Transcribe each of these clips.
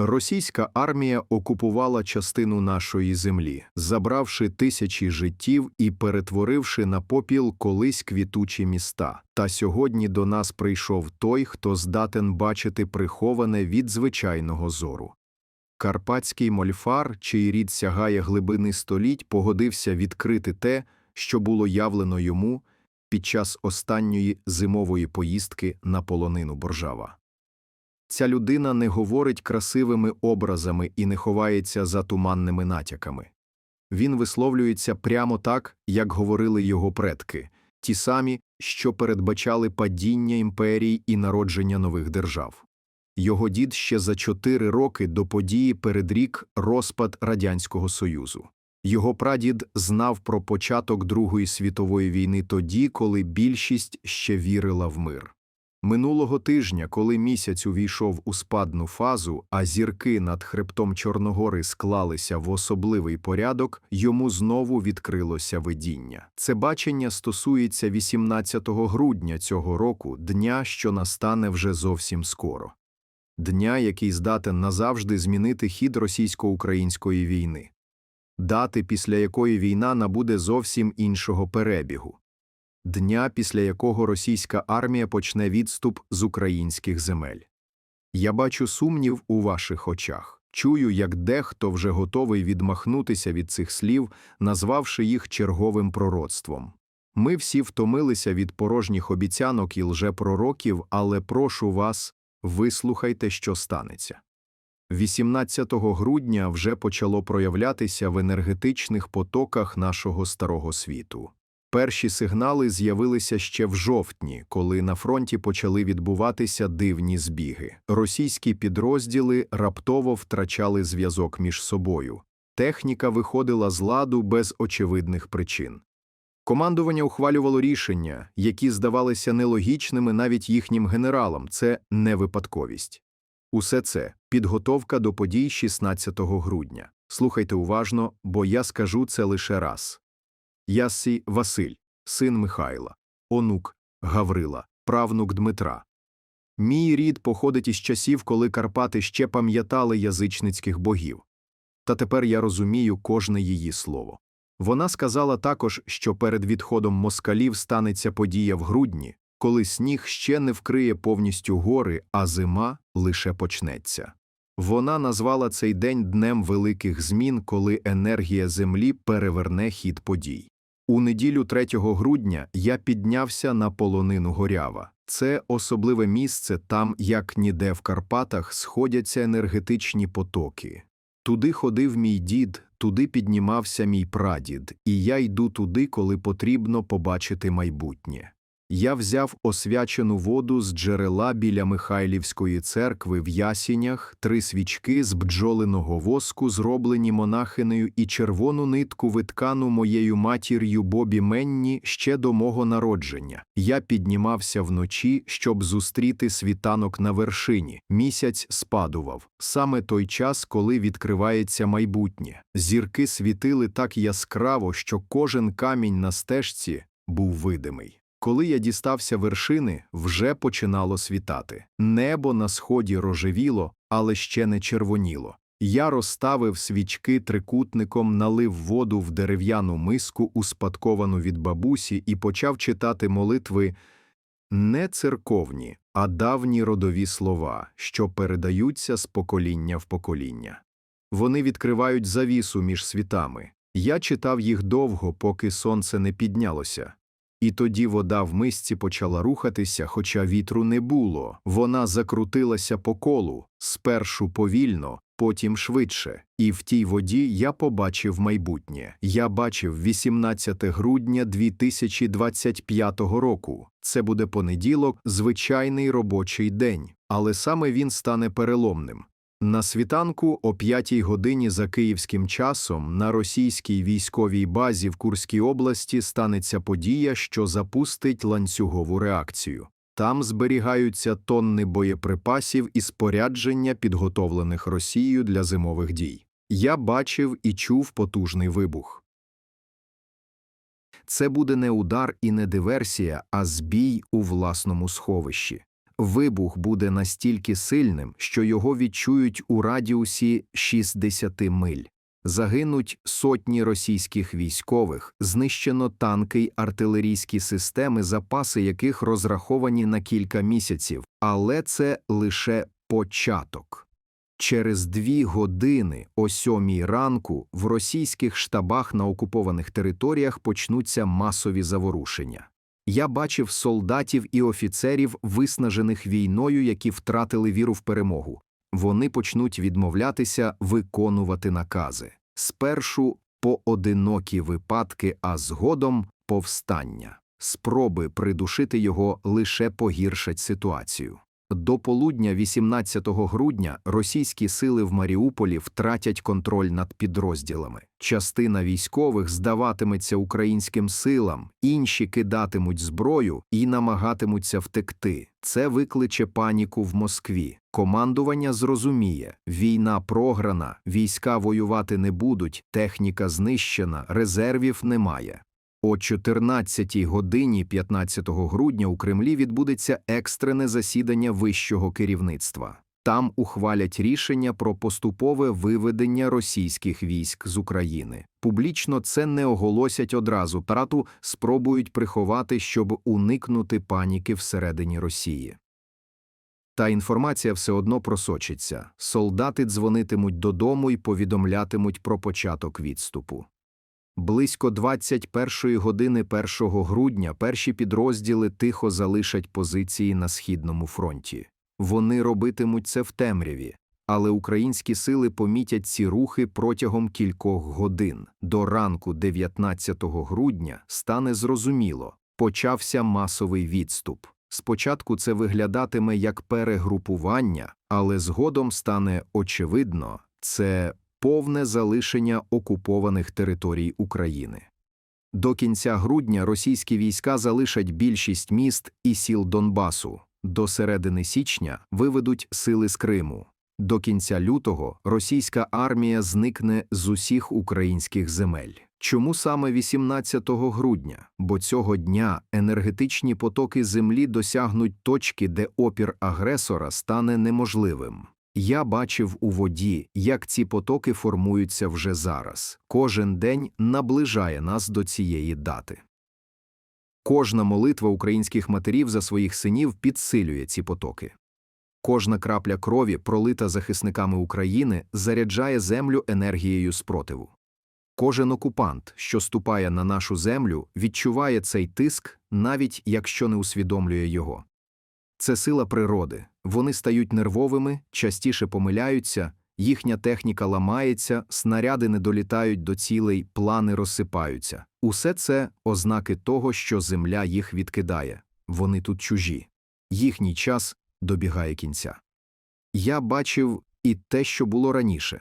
Російська армія окупувала частину нашої землі, забравши тисячі життів і перетворивши на попіл колись квітучі міста. Та сьогодні до нас прийшов той, хто здатен бачити приховане від звичайного зору. Карпатський мольфар, чий рід сягає глибини століть, погодився відкрити те, що було явлено йому під час останньої зимової поїздки на полонину Боржава. Ця людина не говорить красивими образами і не ховається за туманними натяками. Він висловлюється прямо так, як говорили його предки, ті самі, що передбачали падіння імперій і народження нових держав. Його дід ще за чотири роки до події передрік розпад Радянського Союзу. Його прадід знав про початок Другої світової війни тоді, коли більшість ще вірила в мир. Минулого тижня, коли місяць увійшов у спадну фазу, а зірки над хребтом Чорногори склалися в особливий порядок, йому знову відкрилося видіння. Це бачення стосується 18 грудня цього року, дня, що настане вже зовсім скоро. Дня, який здатен назавжди змінити хід російсько-української війни. Дати, після якої війна набуде зовсім іншого перебігу дня, після якого російська армія почне відступ з українських земель. Я бачу сумнів у ваших очах, чую, як дехто вже готовий відмахнутися від цих слів, назвавши їх черговим пророцтвом. Ми всі втомилися від порожніх обіцянок і лжепророків, але прошу вас, вислухайте, що станеться. 18 грудня вже почало проявлятися в енергетичних потоках нашого старого світу. Перші сигнали з'явилися ще в жовтні, коли на фронті почали відбуватися дивні збіги. Російські підрозділи раптово втрачали зв'язок між собою. Техніка виходила з ладу без очевидних причин. Командування ухвалювало рішення, які здавалися нелогічними навіть їхнім генералам це не випадковість. Усе це підготовка до подій 16 грудня. Слухайте уважно, бо я скажу це лише раз. Яссій Василь, син Михайла, онук Гаврила, правнук Дмитра. Мій рід походить із часів, коли Карпати ще пам'ятали язичницьких богів. Та тепер я розумію кожне її слово. Вона сказала також, що перед відходом москалів станеться подія в грудні, коли сніг ще не вкриє повністю гори, а зима лише почнеться. Вона назвала цей день днем великих змін, коли енергія землі переверне хід подій. У неділю 3 грудня я піднявся на полонину горява. Це особливе місце, там, як ніде в Карпатах, сходяться енергетичні потоки. Туди ходив мій дід, туди піднімався мій прадід, і я йду туди, коли потрібно побачити майбутнє. Я взяв освячену воду з джерела біля Михайлівської церкви в ясінях, три свічки з бджолиного воску, зроблені монахинею, і червону нитку виткану моєю матір'ю Бобі Менні ще до мого народження. Я піднімався вночі, щоб зустріти світанок на вершині. Місяць спадував саме той час, коли відкривається майбутнє. Зірки світили так яскраво, що кожен камінь на стежці був видимий. Коли я дістався вершини, вже починало світати. Небо на сході рожевіло, але ще не червоніло. Я розставив свічки трикутником, налив воду в дерев'яну миску, успадковану від бабусі, і почав читати молитви не церковні, а давні родові слова, що передаються з покоління в покоління. Вони відкривають завісу між світами. Я читав їх довго, поки сонце не піднялося. І тоді вода в мисці почала рухатися, хоча вітру не було. Вона закрутилася по колу, спершу повільно, потім швидше. І в тій воді я побачив майбутнє. Я бачив 18 грудня 2025 року. Це буде понеділок, звичайний робочий день, але саме він стане переломним. На світанку о п'ятій годині за київським часом на російській військовій базі в Курській області станеться подія, що запустить ланцюгову реакцію. Там зберігаються тонни боєприпасів і спорядження, підготовлених Росією для зимових дій. Я бачив і чув потужний вибух. Це буде не удар і не диверсія, а збій у власному сховищі. Вибух буде настільки сильним, що його відчують у радіусі 60 миль. Загинуть сотні російських військових, знищено танки й артилерійські системи, запаси яких розраховані на кілька місяців, але це лише початок. Через дві години о сьомій ранку в російських штабах на окупованих територіях почнуться масові заворушення. Я бачив солдатів і офіцерів, виснажених війною, які втратили віру в перемогу. Вони почнуть відмовлятися виконувати накази. Спершу поодинокі випадки, а згодом повстання. Спроби придушити його лише погіршать ситуацію. До полудня 18 грудня російські сили в Маріуполі втратять контроль над підрозділами. Частина військових здаватиметься українським силам, інші кидатимуть зброю і намагатимуться втекти. Це викличе паніку в Москві. Командування зрозуміє, війна програна, війська воювати не будуть, техніка знищена, резервів немає. О 14 годині 15 грудня у Кремлі відбудеться екстрене засідання вищого керівництва. Там ухвалять рішення про поступове виведення російських військ з України. Публічно це не оголосять одразу, тарату спробують приховати, щоб уникнути паніки всередині Росії. Та інформація все одно просочиться. Солдати дзвонитимуть додому і повідомлятимуть про початок відступу. Близько 21 години 1 грудня перші підрозділи тихо залишать позиції на східному фронті. Вони робитимуть це в темряві, але українські сили помітять ці рухи протягом кількох годин. До ранку 19 грудня стане зрозуміло, почався масовий відступ. Спочатку це виглядатиме як перегрупування, але згодом стане очевидно, це повне залишення окупованих територій України. До кінця грудня російські війська залишать більшість міст і сіл Донбасу, до середини січня виведуть сили з Криму. До кінця лютого російська армія зникне з усіх українських земель. Чому саме 18 грудня? Бо цього дня енергетичні потоки землі досягнуть точки, де опір агресора стане неможливим. Я бачив у воді, як ці потоки формуються вже зараз. Кожен день наближає нас до цієї дати. Кожна молитва українських матерів за своїх синів підсилює ці потоки. Кожна крапля крові, пролита захисниками України, заряджає землю енергією спротиву. Кожен окупант, що ступає на нашу землю, відчуває цей тиск, навіть якщо не усвідомлює його. Це сила природи, вони стають нервовими, частіше помиляються, їхня техніка ламається, снаряди не долітають до цілей, плани розсипаються. Усе це ознаки того, що земля їх відкидає. Вони тут чужі. Їхній час добігає кінця. Я бачив і те, що було раніше.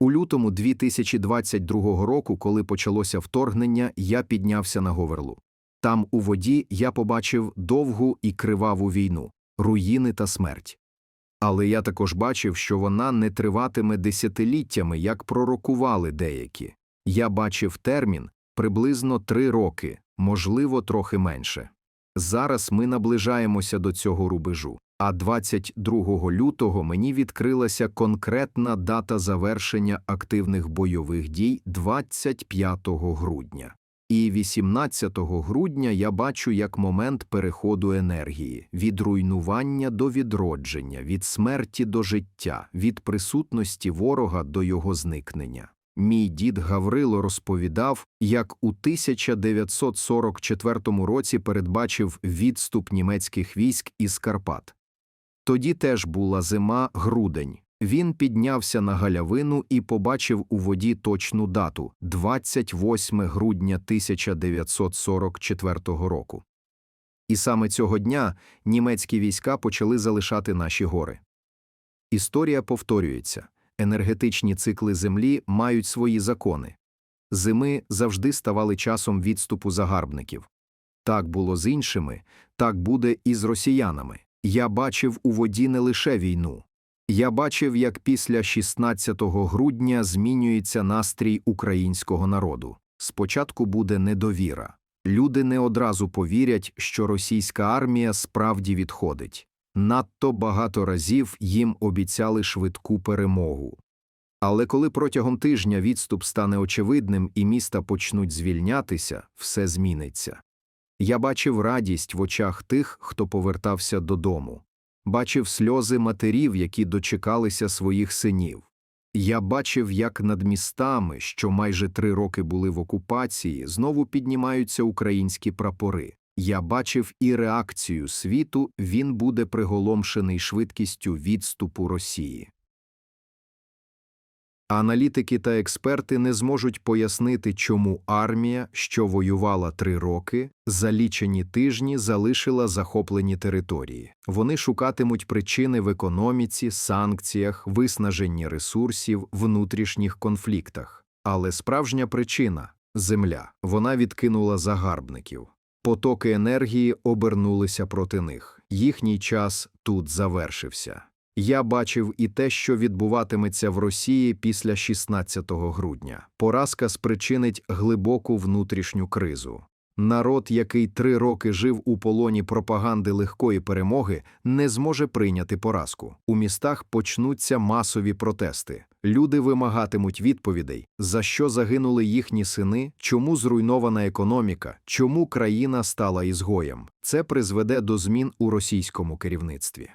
У лютому 2022 року, коли почалося вторгнення, я піднявся на Говерлу. Там, у воді, я побачив довгу і криваву війну, руїни та смерть. Але я також бачив, що вона не триватиме десятиліттями, як пророкували деякі. Я бачив термін приблизно три роки, можливо, трохи менше. Зараз ми наближаємося до цього рубежу, а 22 лютого мені відкрилася конкретна дата завершення активних бойових дій 25 грудня. І 18 грудня я бачу як момент переходу енергії, від руйнування до відродження, від смерті до життя, від присутності ворога до його зникнення. Мій дід Гаврило розповідав, як у 1944 році передбачив відступ німецьких військ із Карпат. Тоді теж була зима, грудень. Він піднявся на галявину і побачив у воді точну дату 28 грудня 1944 року. І саме цього дня німецькі війська почали залишати наші гори. Історія повторюється енергетичні цикли Землі мають свої закони. Зими завжди ставали часом відступу загарбників. Так було з іншими, так буде і з росіянами. Я бачив у воді не лише війну. Я бачив, як після 16 грудня змінюється настрій українського народу. Спочатку буде недовіра. Люди не одразу повірять, що російська армія справді відходить. Надто багато разів їм обіцяли швидку перемогу. Але коли протягом тижня відступ стане очевидним і міста почнуть звільнятися, все зміниться. Я бачив радість в очах тих, хто повертався додому, бачив сльози матерів, які дочекалися своїх синів. Я бачив, як над містами, що майже три роки були в окупації, знову піднімаються українські прапори. Я бачив і реакцію світу, він буде приголомшений швидкістю відступу Росії. Аналітики та експерти не зможуть пояснити, чому армія, що воювала три роки, за лічені тижні залишила захоплені території. Вони шукатимуть причини в економіці, санкціях, виснаженні ресурсів, внутрішніх конфліктах. Але справжня причина земля. Вона відкинула загарбників. Потоки енергії обернулися проти них. Їхній час тут завершився. Я бачив і те, що відбуватиметься в Росії після 16 грудня. Поразка спричинить глибоку внутрішню кризу. Народ, який три роки жив у полоні пропаганди легкої перемоги, не зможе прийняти поразку. У містах почнуться масові протести. Люди вимагатимуть відповідей, за що загинули їхні сини, чому зруйнована економіка, чому країна стала ізгоєм. Це призведе до змін у російському керівництві.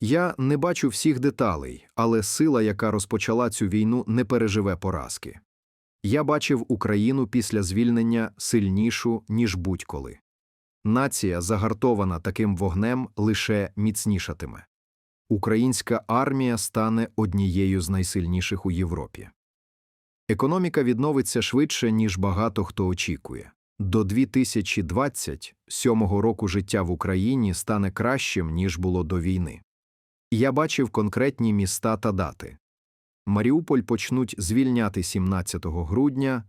Я не бачу всіх деталей, але сила, яка розпочала цю війну, не переживе поразки. Я бачив Україну після звільнення сильнішу, ніж будь-коли. Нація, загартована таким вогнем, лише міцнішатиме. Українська армія стане однією з найсильніших у Європі. Економіка відновиться швидше, ніж багато хто очікує. До 2027 року життя в Україні стане кращим, ніж було до війни. Я бачив конкретні міста та дати. Маріуполь почнуть звільняти 17 грудня,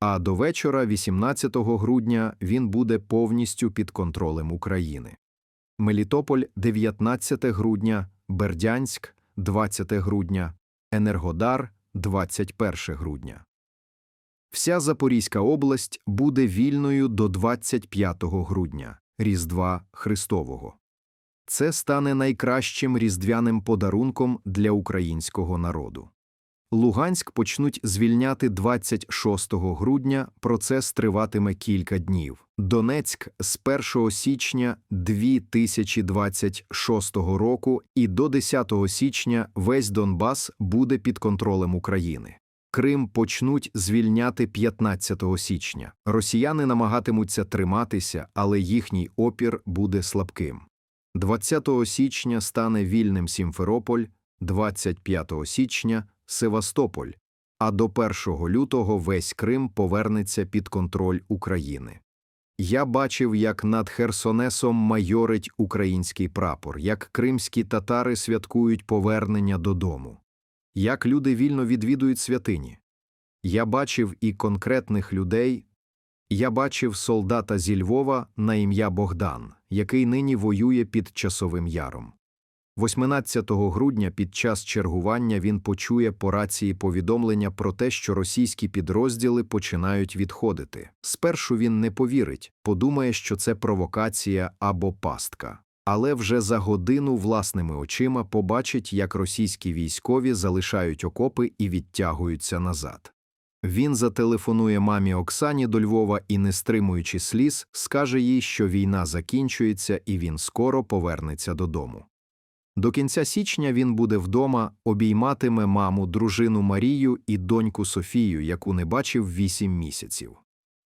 а до вечора, 18 грудня, він буде повністю під контролем України. Мелітополь 19 грудня, Бердянськ 20 грудня, Енергодар 21 грудня. Вся Запорізька область буде вільною до 25 грудня, Різдва Христового. Це стане найкращим різдвяним подарунком для українського народу. Луганськ почнуть звільняти 26 грудня, процес триватиме кілька днів. Донецьк з 1 січня 2026 року і до 10 січня весь Донбас буде під контролем України. Крим почнуть звільняти 15 січня. Росіяни намагатимуться триматися, але їхній опір буде слабким. 20 січня стане вільним Сімферополь, 25 січня Севастополь, а до 1 лютого весь Крим повернеться під контроль України. Я бачив, як над Херсонесом майорить український прапор, як кримські татари святкують повернення додому, як люди вільно відвідують святині. Я бачив і конкретних людей, я бачив солдата зі Львова на ім'я Богдан, який нині воює під часовим яром. 18 грудня під час чергування він почує по рації повідомлення про те, що російські підрозділи починають відходити. Спершу він не повірить, подумає, що це провокація або пастка. Але вже за годину власними очима побачить, як російські військові залишають окопи і відтягуються назад. Він зателефонує мамі Оксані до Львова і, не стримуючи сліз, скаже їй, що війна закінчується і він скоро повернеться додому. До кінця січня він буде вдома, обійматиме маму, дружину Марію і доньку Софію, яку не бачив вісім місяців.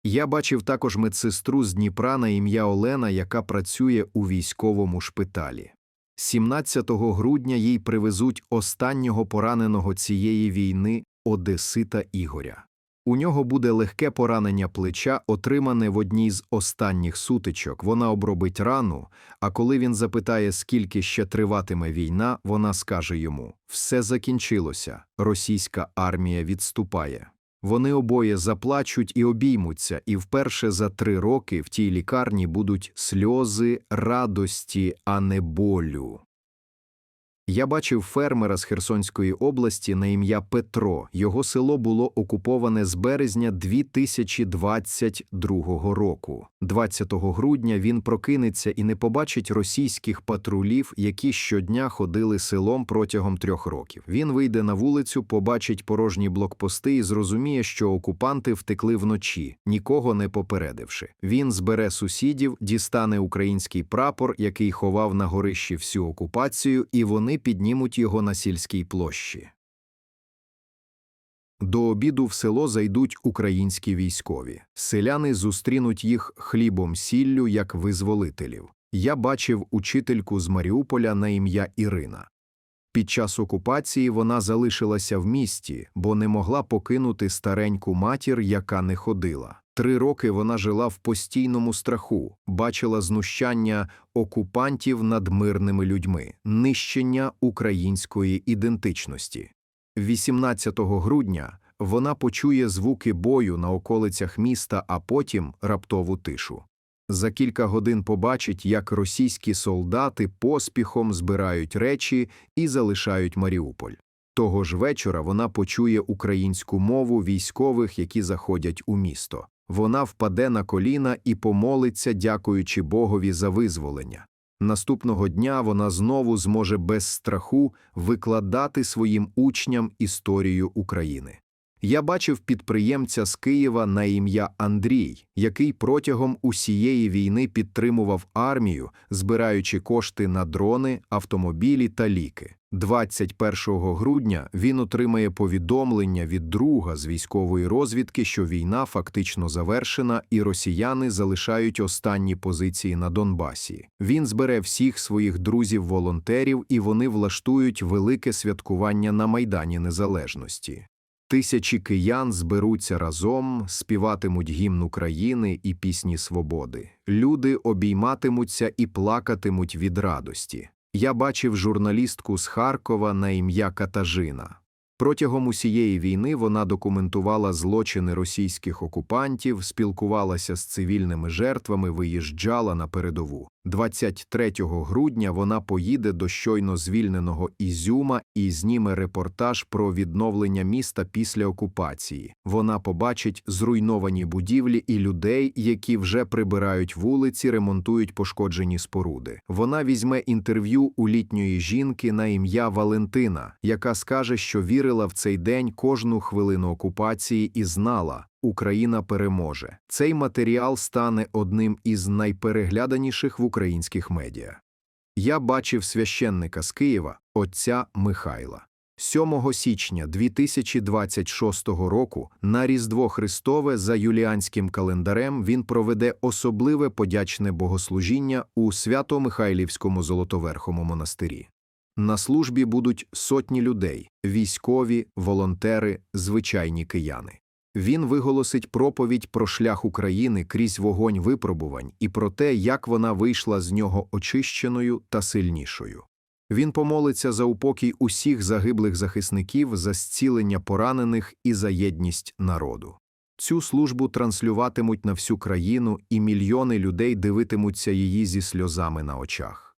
Я бачив також медсестру з Дніпра на ім'я Олена, яка працює у військовому шпиталі. 17 грудня їй привезуть останнього пораненого цієї війни Одесита Ігоря. У нього буде легке поранення плеча, отримане в одній з останніх сутичок. Вона обробить рану, а коли він запитає, скільки ще триватиме війна, вона скаже йому: все закінчилося, російська армія відступає. Вони обоє заплачуть і обіймуться, і вперше за три роки в тій лікарні будуть сльози радості, а не болю. Я бачив фермера з Херсонської області на ім'я Петро. Його село було окуповане з березня 2022 року. 20 грудня він прокинеться і не побачить російських патрулів, які щодня ходили селом протягом трьох років. Він вийде на вулицю, побачить порожні блокпости і зрозуміє, що окупанти втекли вночі, нікого не попередивши. Він збере сусідів, дістане український прапор, який ховав на горищі всю окупацію, і вони піднімуть його на сільській площі. До обіду в село зайдуть українські військові. Селяни зустрінуть їх хлібом сіллю як визволителів. Я бачив учительку з Маріуполя на ім'я Ірина. Під час окупації вона залишилася в місті, бо не могла покинути стареньку матір, яка не ходила. Три роки вона жила в постійному страху, бачила знущання окупантів над мирними людьми, нищення української ідентичності. 18 грудня вона почує звуки бою на околицях міста, а потім раптову тишу. За кілька годин побачить, як російські солдати поспіхом збирають речі і залишають Маріуполь. Того ж вечора вона почує українську мову військових, які заходять у місто. Вона впаде на коліна і помолиться, дякуючи Богові за визволення. Наступного дня вона знову зможе без страху викладати своїм учням історію України. Я бачив підприємця з Києва на ім'я Андрій, який протягом усієї війни підтримував армію, збираючи кошти на дрони, автомобілі та ліки. 21 грудня він отримає повідомлення від друга з військової розвідки, що війна фактично завершена, і росіяни залишають останні позиції на Донбасі. Він збере всіх своїх друзів-волонтерів, і вони влаштують велике святкування на Майдані Незалежності. Тисячі киян зберуться разом, співатимуть гімн України і пісні свободи. Люди обійматимуться і плакатимуть від радості. Я бачив журналістку з Харкова на ім'я Катажина. Протягом усієї війни вона документувала злочини російських окупантів, спілкувалася з цивільними жертвами, виїжджала на передову. 23 грудня вона поїде до щойно звільненого Ізюма і зніме репортаж про відновлення міста після окупації. Вона побачить зруйновані будівлі і людей, які вже прибирають вулиці, ремонтують пошкоджені споруди. Вона візьме інтерв'ю у літньої жінки на ім'я Валентина, яка скаже, що вірила в цей день кожну хвилину окупації і знала, Україна переможе. Цей матеріал стане одним із найперегляданіших в українських медіа. Я бачив священника з Києва, отця Михайла. 7 січня 2026 року на Різдво Христове за юліанським календарем він проведе особливе подячне богослужіння у Свято-Михайлівському Золотоверхому монастирі. На службі будуть сотні людей військові, волонтери, звичайні кияни. Він виголосить проповідь про шлях України крізь вогонь випробувань і про те, як вона вийшла з нього очищеною та сильнішою. Він помолиться за упокій усіх загиблих захисників, за зцілення поранених і за єдність народу. Цю службу транслюватимуть на всю країну, і мільйони людей дивитимуться її зі сльозами на очах.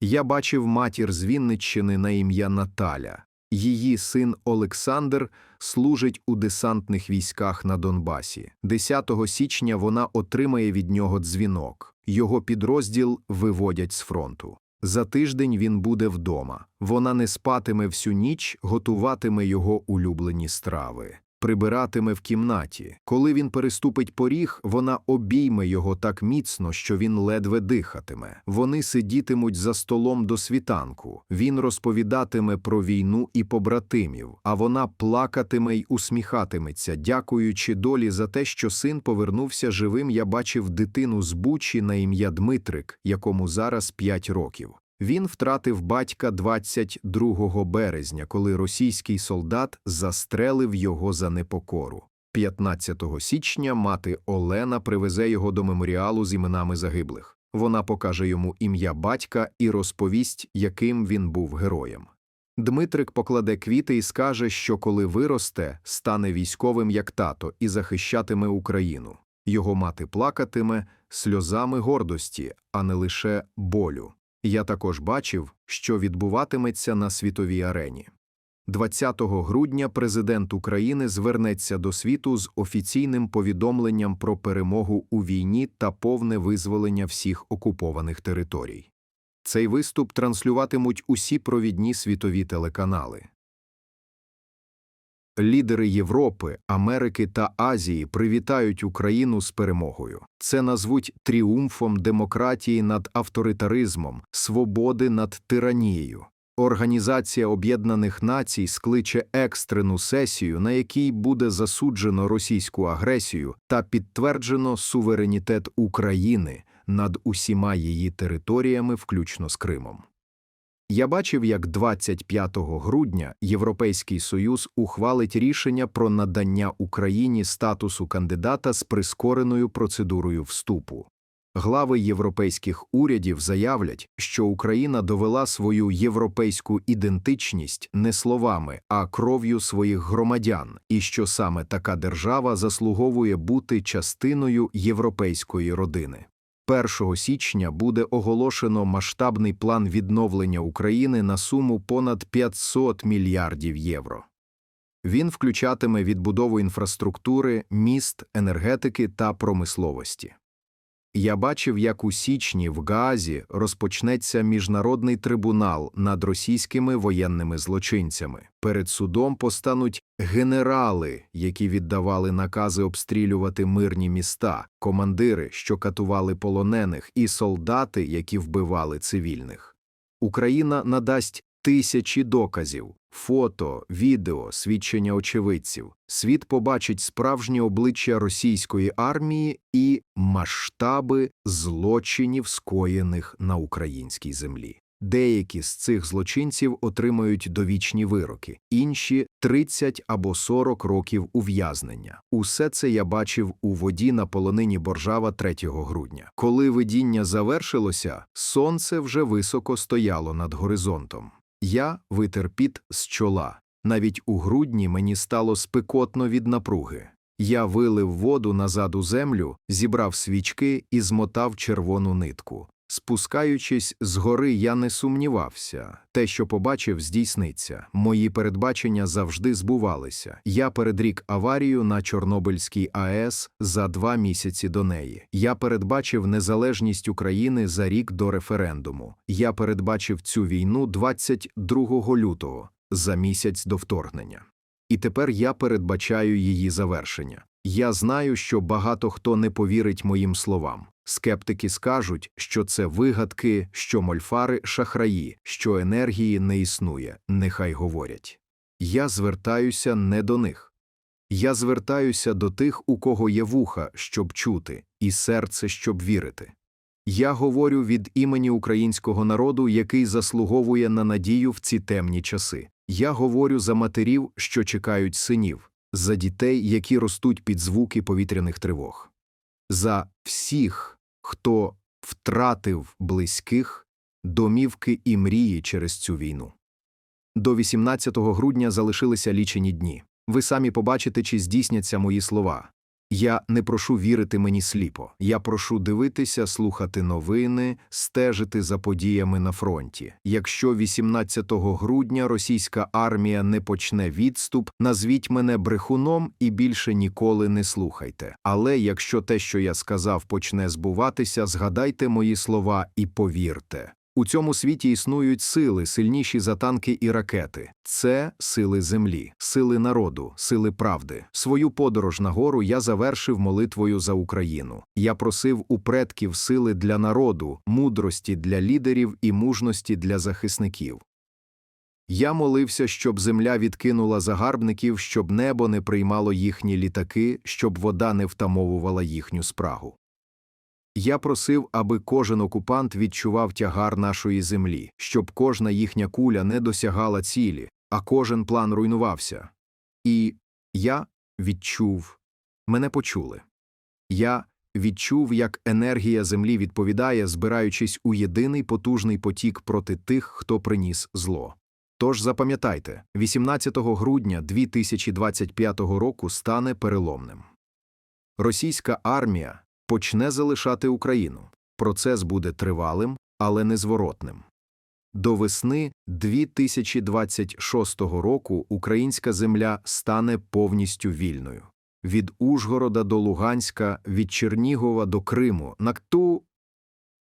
Я бачив матір з Вінниччини на ім'я Наталя. Її син Олександр служить у десантних військах на Донбасі. 10 січня вона отримає від нього дзвінок. Його підрозділ виводять з фронту. За тиждень він буде вдома. Вона не спатиме всю ніч, готуватиме його улюблені страви прибиратиме в кімнаті. Коли він переступить поріг, вона обійме його так міцно, що він ледве дихатиме. Вони сидітимуть за столом до світанку. Він розповідатиме про війну і побратимів, а вона плакатиме й усміхатиметься, дякуючи долі за те, що син повернувся живим. Я бачив дитину з Бучі на ім'я Дмитрик, якому зараз п'ять років. Він втратив батька 22 березня, коли російський солдат застрелив його за непокору. 15 січня мати Олена привезе його до меморіалу з іменами загиблих. Вона покаже йому ім'я батька і розповість, яким він був героєм. Дмитрик покладе квіти і скаже, що коли виросте, стане військовим як тато і захищатиме Україну. Його мати плакатиме сльозами гордості, а не лише болю. Я також бачив, що відбуватиметься на світовій арені. 20 грудня президент України звернеться до світу з офіційним повідомленням про перемогу у війні та повне визволення всіх окупованих територій. Цей виступ транслюватимуть усі провідні світові телеканали. Лідери Європи, Америки та Азії привітають Україну з перемогою. Це назвуть тріумфом демократії над авторитаризмом, свободи над тиранією. Організація Об'єднаних Націй скличе екстрену сесію, на якій буде засуджено російську агресію та підтверджено суверенітет України над усіма її територіями, включно з Кримом. Я бачив, як 25 грудня Європейський Союз ухвалить рішення про надання Україні статусу кандидата з прискореною процедурою вступу. Глави європейських урядів заявлять, що Україна довела свою європейську ідентичність не словами, а кров'ю своїх громадян, і що саме така держава заслуговує бути частиною європейської родини. 1 січня буде оголошено масштабний план відновлення України на суму понад 500 мільярдів євро. Він включатиме відбудову інфраструктури, міст, енергетики та промисловості. Я бачив, як у січні в Гаазі розпочнеться міжнародний трибунал над російськими воєнними злочинцями. Перед судом постануть генерали, які віддавали накази обстрілювати мирні міста, командири, що катували полонених, і солдати, які вбивали цивільних. Україна надасть тисячі доказів, фото, відео, свідчення очевидців. Світ побачить справжнє обличчя російської армії і масштаби злочинів, скоєних на українській землі. Деякі з цих злочинців отримають довічні вироки, інші 30 або 40 років ув'язнення. Усе це я бачив у воді на полонині Боржава 3 грудня. Коли видіння завершилося, сонце вже високо стояло над горизонтом. Я витер піт з чола. Навіть у грудні мені стало спекотно від напруги. Я вилив воду назад у землю, зібрав свічки і змотав червону нитку. Спускаючись з гори, я не сумнівався. Те, що побачив, здійсниться. Мої передбачення завжди збувалися. Я передрік аварію на Чорнобильській АЕС за два місяці до неї. Я передбачив незалежність України за рік до референдуму. Я передбачив цю війну 22 лютого, за місяць до вторгнення. І тепер я передбачаю її завершення. Я знаю, що багато хто не повірить моїм словам. Скептики скажуть, що це вигадки, що мольфари шахраї, що енергії не існує, нехай говорять. Я звертаюся не до них. Я звертаюся до тих, у кого є вуха, щоб чути, і серце, щоб вірити. Я говорю від імені українського народу, який заслуговує на надію в ці темні часи. Я говорю за матерів, що чекають синів, за дітей, які ростуть під звуки повітряних тривог, за всіх, хто втратив близьких, домівки і мрії через цю війну. До 18 грудня залишилися лічені дні. Ви самі побачите, чи здійсняться мої слова. Я не прошу вірити мені сліпо. Я прошу дивитися, слухати новини, стежити за подіями на фронті. Якщо 18 грудня російська армія не почне відступ, назвіть мене брехуном і більше ніколи не слухайте. Але якщо те, що я сказав, почне збуватися, згадайте мої слова і повірте. У цьому світі існують сили, сильніші за танки і ракети. Це сили землі, сили народу, сили правди. Свою подорож на гору я завершив молитвою за Україну. Я просив у предків сили для народу, мудрості для лідерів і мужності для захисників. Я молився, щоб земля відкинула загарбників, щоб небо не приймало їхні літаки, щоб вода не втамовувала їхню спрагу. Я просив, аби кожен окупант відчував тягар нашої землі, щоб кожна їхня куля не досягала цілі, а кожен план руйнувався. І я відчув, мене почули. Я відчув, як енергія землі відповідає, збираючись у єдиний потужний потік проти тих, хто приніс зло. Тож запам'ятайте, 18 грудня 2025 року стане переломним. Російська армія почне залишати Україну. Процес буде тривалим, але незворотним. До весни 2026 року українська земля стане повністю вільною. Від Ужгорода до Луганська, від Чернігова до Криму, Накту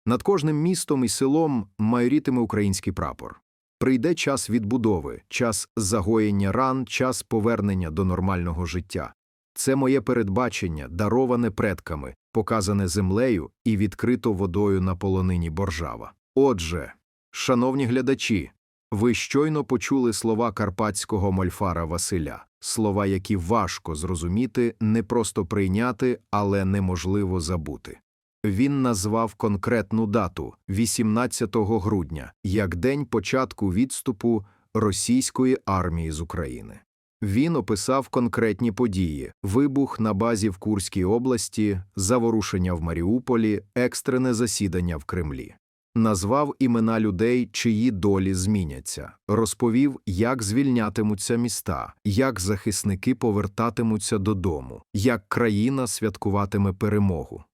над кожним містом і селом майорітиме український прапор. Прийде час відбудови, час загоєння ран, час повернення до нормального життя. Це моє передбачення, дароване предками, показане землею і відкрито водою на полонині Боржава. Отже, шановні глядачі, ви щойно почули слова карпатського мольфара Василя, слова, які важко зрозуміти, не просто прийняти, але неможливо забути. Він назвав конкретну дату 18 грудня як день початку відступу російської армії з України. Він описав конкретні події: вибух на базі в Курській області, заворушення в Маріуполі, екстрене засідання в Кремлі. Назвав імена людей, чиї долі зміняться, розповів, як звільнятимуться міста, як захисники повертатимуться додому, як країна святкуватиме перемогу.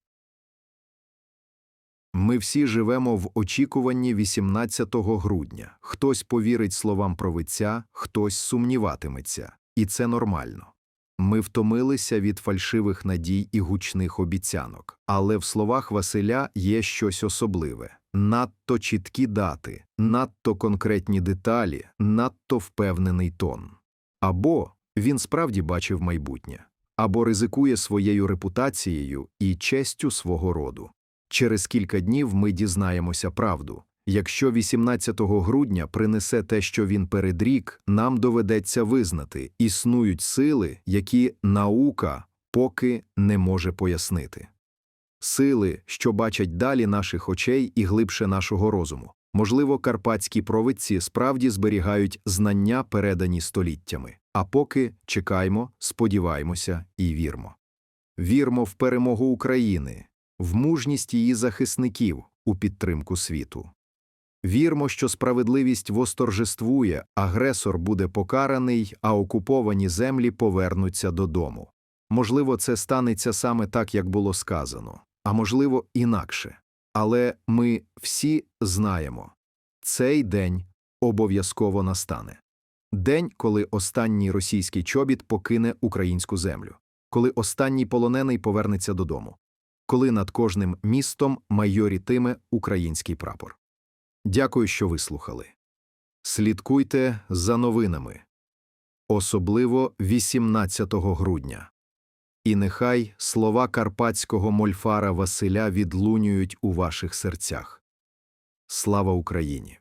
Ми всі живемо в очікуванні 18 грудня. Хтось повірить словам провидця, хтось сумніватиметься. І це нормально. Ми втомилися від фальшивих надій і гучних обіцянок. Але в словах Василя є щось особливе. Надто чіткі дати, надто конкретні деталі, надто впевнений тон. Або він справді бачив майбутнє, або ризикує своєю репутацією і честю свого роду. Через кілька днів ми дізнаємося правду. Якщо 18 грудня принесе те, що він передрік, нам доведеться визнати існують сили, які наука поки не може пояснити. Сили, що бачать далі наших очей і глибше нашого розуму. Можливо, карпатські провидці справді зберігають знання, передані століттями. А поки чекаймо, сподіваємося і вірмо. Вірмо в перемогу України, в мужність її захисників у підтримку світу. Вірмо, що справедливість восторжествує, агресор буде покараний, а окуповані землі повернуться додому. Можливо, це станеться саме так, як було сказано, а можливо, інакше. Але ми всі знаємо цей день обов'язково настане день, коли останній російський чобіт покине українську землю, коли останній полонений повернеться додому, коли над кожним містом майорітиме український прапор. Дякую, що вислухали. Слідкуйте за новинами, особливо 18 грудня. І нехай слова карпатського мольфара Василя відлунюють у ваших серцях. Слава Україні!